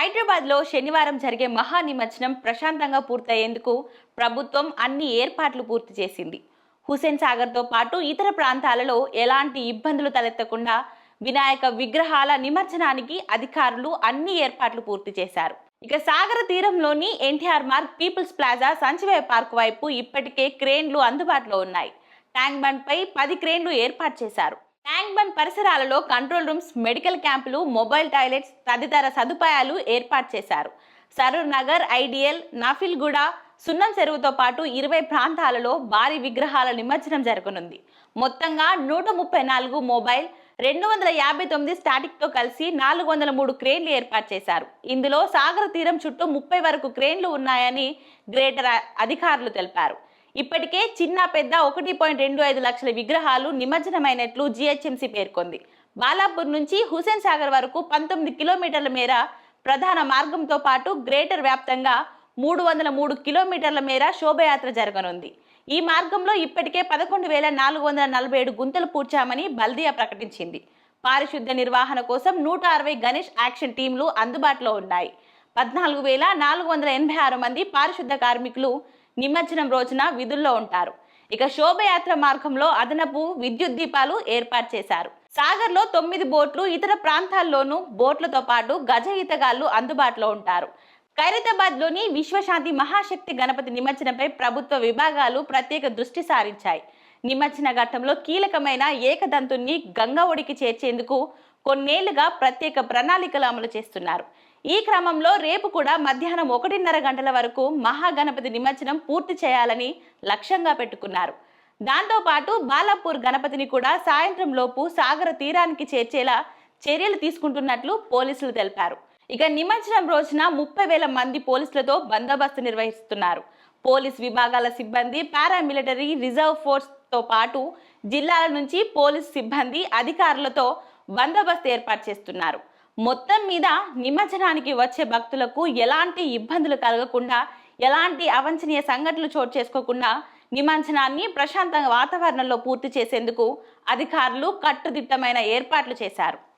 హైదరాబాద్లో శనివారం జరిగే మహా నిమజ్జనం ప్రశాంతంగా పూర్తయ్యేందుకు ప్రభుత్వం అన్ని ఏర్పాట్లు పూర్తి చేసింది. హుసేన్ సాగర్తో పాటు ఇతర ప్రాంతాలలో ఎలాంటి ఇబ్బందులు తలెత్తకుండా వినాయక విగ్రహాల నిమజ్జనానికి అధికారులు అన్ని ఏర్పాట్లు పూర్తి చేశారు. ఇక సాగర తీరంలోని ఎన్టీఆర్ మార్క్ పీపుల్స్ ప్లాజా సంచివేయ పార్క్ వైపు ఇప్పటికే క్రేన్లు అందుబాటులో ఉన్నాయి. ట్యాంక్ బండ్ పై పది క్రేన్లు ఏర్పాటు చేశారు. ట్యాంక్ బండ్ పరిసరాలలో కంట్రోల్ రూమ్స్ మెడికల్ క్యాంపులు మొబైల్ టాయిలెట్స్ తదితర సదుపాయాలు ఏర్పాటు చేశారు. సరూర్ నగర్ ఐడియల్ నాఫిల్గూడ సున్నం చెరువుతో పాటు ఇరవై ప్రాంతాలలో భారీ విగ్రహాల నిమజ్జనం జరగనుంది. మొత్తంగా నూట ముప్పై నాలుగు మొబైల్ రెండు వందల యాభై తొమ్మిది స్టాటిక్తో కలిసి నాలుగు వందల మూడు క్రేన్లు ఏర్పాటు చేశారు. ఇందులో సాగర తీరం చుట్టూ ముప్పై వరకు క్రేన్లు ఉన్నాయని గ్రేటర్ అధికారులు తెలిపారు. ఇప్పటికే చిన్న పెద్ద ఒకటి పాయింట్ రెండు ఐదు లక్షల విగ్రహాలు నిమజ్జనమైనట్లు జీహెచ్ఎంసీ పేర్కొంది. బాలాపూర్ నుంచి హుసేన్ సాగర్ వరకు పంతొమ్మిది కిలోమీటర్ల మేర ప్రధాన మార్గంతో పాటు గ్రేటర్ వ్యాప్తంగా మూడు వందల మూడు కిలోమీటర్ల మేర శోభయాత్ర జరగనుంది. ఈ మార్గంలో ఇప్పటికే పదకొండు వేల నాలుగు వందల నలభై ఏడు గుంతలు పూడ్చామని బల్దియా ప్రకటించింది. పారిశుద్ధ నిర్వహణ కోసం నూట అరవై గణేష్ యాక్షన్ టీంలు అందుబాటులో ఉన్నాయి. పద్నాలుగు వేల నాలుగు వందల ఎనభై ఆరు మంది పారిశుద్ధ కార్మికులు నిమజ్జనం రోజున విధుల్లో ఉంటారు. ఇక శోభయాత్ర మార్గంలో అదనపు విద్యుత్ దీపాలు ఏర్పాటు చేశారు. సాగర్లో తొమ్మిది బోట్లు ఇతర ప్రాంతాల్లోనూ బోట్లతో పాటు గజ ఈతగాళ్ళు అందుబాటులో ఉంటారు. ఖైరతాబాద్లోని విశ్వశాంతి మహాశక్తి గణపతి నిమజ్జనంపై ప్రభుత్వ విభాగాలు ప్రత్యేక దృష్టి సారించాయి. నిమజ్జన ఘట్టంలో కీలకమైన ఏకదంతుని గంగా ఒడికి చేర్చేందుకు కొన్నేళ్ళుగా ప్రత్యేక ప్రణాళికలు అమలు చేస్తున్నారు. ఈ క్రమంలో రేపు కూడా మధ్యాహ్నం ఒకటిన్నర గంటల వరకు మహాగణపతి నిమజ్జనం పూర్తి చేయాలని లక్ష్యంగా పెట్టుకున్నారు. దాంతోపాటు బాలాపూర్ గణపతిని కూడా సాయంత్రం లోపు సాగర తీరానికి చేర్చేలా చర్యలు తీసుకుంటున్నట్లు పోలీసులు తెలిపారు. ఇక నిమజ్జనం రోజున ముప్పై వేల మంది పోలీసులతో బందోబస్తు నిర్వహిస్తున్నారు. పోలీస్ విభాగాల సిబ్బంది పారామిలిటరీ రిజర్వ్ ఫోర్స్తో పాటు జిల్లాల నుంచి పోలీస్ సిబ్బంది అధికారులతో బందోబస్తు ఏర్పాటు చేస్తున్నారు. మొత్తం మీద నిమజ్జనానికి వచ్చే భక్తులకు ఎలాంటి ఇబ్బందులు కలగకుండా ఎలాంటి అవంచనీయ సంఘటనలు చోటు చేసుకోకుండా నిమజ్జనాన్ని ప్రశాంతంగా వాతావరణంలో పూర్తి చేసేందుకు అధికారులు కట్టుదిట్టమైన ఏర్పాట్లు చేశారు.